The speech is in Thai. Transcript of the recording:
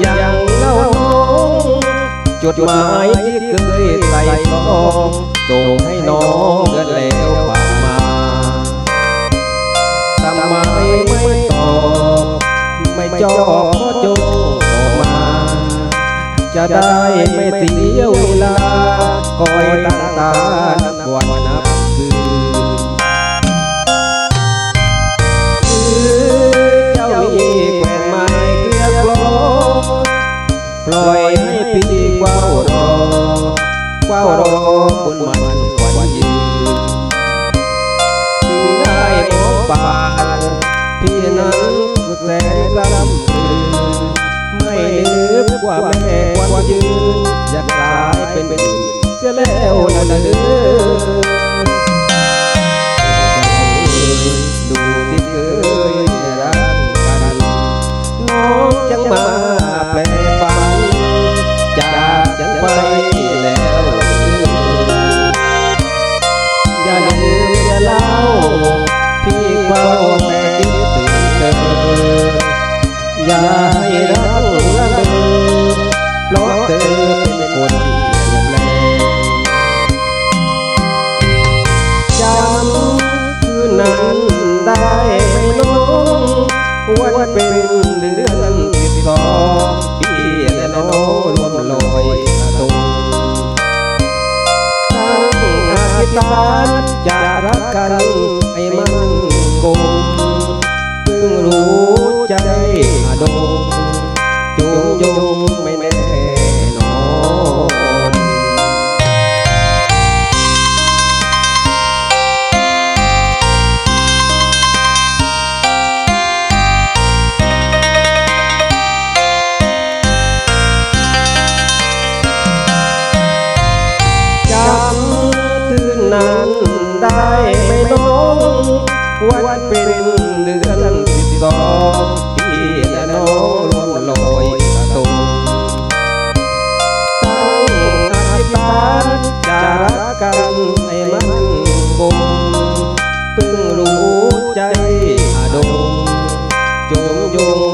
หยังเล่าน้องจดหมายที่เคยใส่ซองส่งให้น้องกันแล้วผ่ากมาทำไมไม่ตอบไม่จอบก็จงออกมา จะได้ไม่เสียเวลาคอยตั้งตาบวชนับ ล่อยให้พี่กว้าวรอกว้าวรอคนมันควันยืนจึงได้พบปานพี่นั้นแสนกล้ำกลืนไม่นึกว่าแม่ควันยืนจะกลายเป็นเป็นเสียแล้วนะเด้อ พี่เฝ้าแต่คิดถึงเธออย่าให้รักละเมอเพราะเธอเป็นคนเปลี่ยนแปลงจำคืนนั้นได้ไหมน้องวันเป็นเดือ อธิษฐานจะรักกันให้มันคงเพิ่งรู้ใจอดงจงยงไม่ นั้นได้ไม่น้องวันเป็นเดือนสิบสองพี่และน้องรวมลอยกระทงตั้งอธิษฐานจะรักกันให้มันคงเพิ่งรู้ใจอดงจงยง